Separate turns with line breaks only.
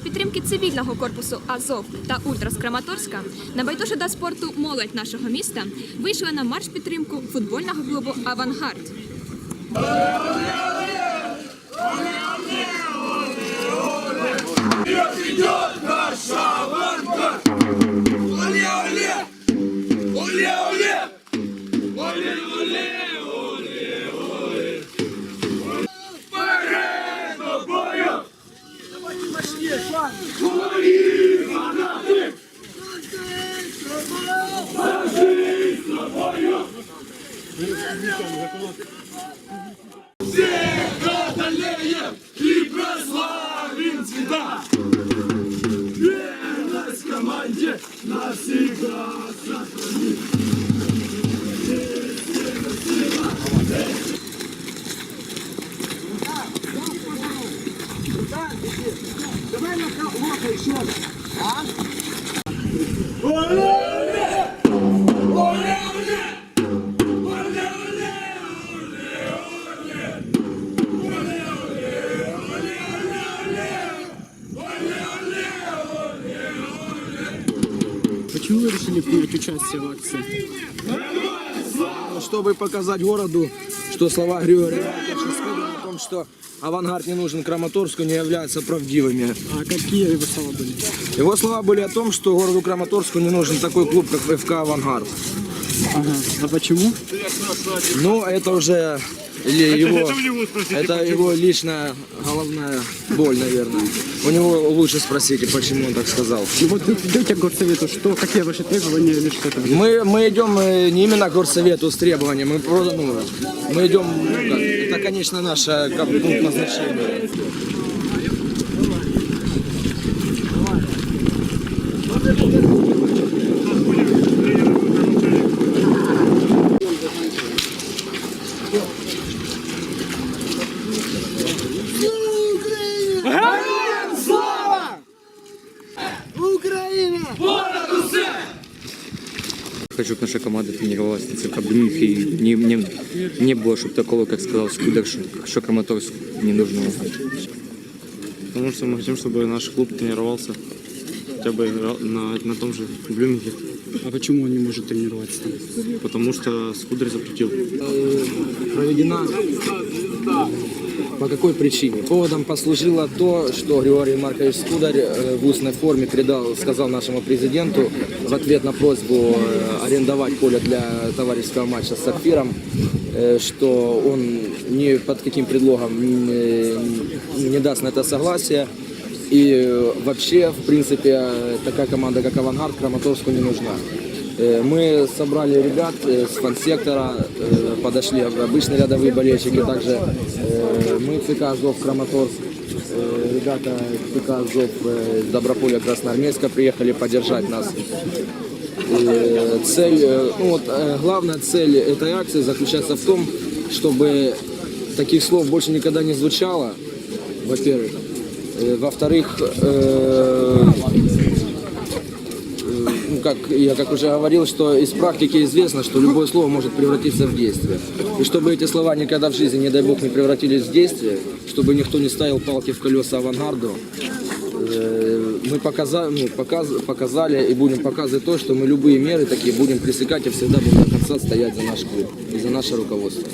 До підтримки цивільного корпусу Азов та Ультрас Краматорська небайдужа до спорту молодь нашого міста вийшла на марш підтримку футбольного клубу Авангард. Всех одолеем и прославим цвета! Верность команде навсегда сохранит! Давай
на лодку еще раз. А?
Почему вы решили принять участие в акции?
чтобы показать городу, что слова Григория Скудова о том, что авангард не нужен Краматорску, не являются правдивыми.
А какие его слова были?
Его слова были о том, что городу Краматорску не нужен такой клуб, как ФК «Авангард».
Ага. А почему?
Ну, это уже ли- его, это его личная головная боль, наверное. У него лучше спросите, почему он так сказал.
Ну вот идете к горсовету, что, какие ваши требования или что это?
Мы, мы идем э, не именно к горсовету с требованием, мы, просто, ну, мы идем, ну, как, это, конечно, наше как, пункт назначения.
Хочу, чтобы наша команда тренировалась на Блинов и не, не, не было, чтобы такого, как сказал Скудер, что Краматорск не нужно.
Потому что мы хотим, чтобы наш клуб тренировался хотя бы играл на, на том же Блюминге.
А почему он не может тренироваться там?
Потому что Скударь запретил.
проведена по какой причине? Поводом послужило то, что Григорий Маркович Скударь э, в устной форме передал, сказал нашему президенту в ответ на просьбу э, арендовать поле для товарищеского матча с Сапфиром, э, что он ни под каким предлогом не, не даст на это согласие. И э, вообще, в принципе, э, такая команда, как Авангард, Краматорску не нужна. Э, Мы собрали ребят с фан-сектора, подошли обычные рядовые болельщики, также мы ЦК Азов Краматорск, ребята ЦК Азов Доброполя Красноармейска приехали поддержать нас. Цель, ну вот, главная цель этой акции заключается в том, чтобы таких слов больше никогда не звучало, во-первых. Э, во-вторых, э, ну, как я как уже говорил, что из практики известно, что любое слово может превратиться в действие. И чтобы эти слова никогда в жизни, не дай бог, не превратились в действие, чтобы никто не ставил палки в колеса авангарду, э, мы показали, ну, показ, показали и будем показывать то, что мы любые меры такие будем пресекать и всегда будем до конца стоять за наш клуб и за наше руководство.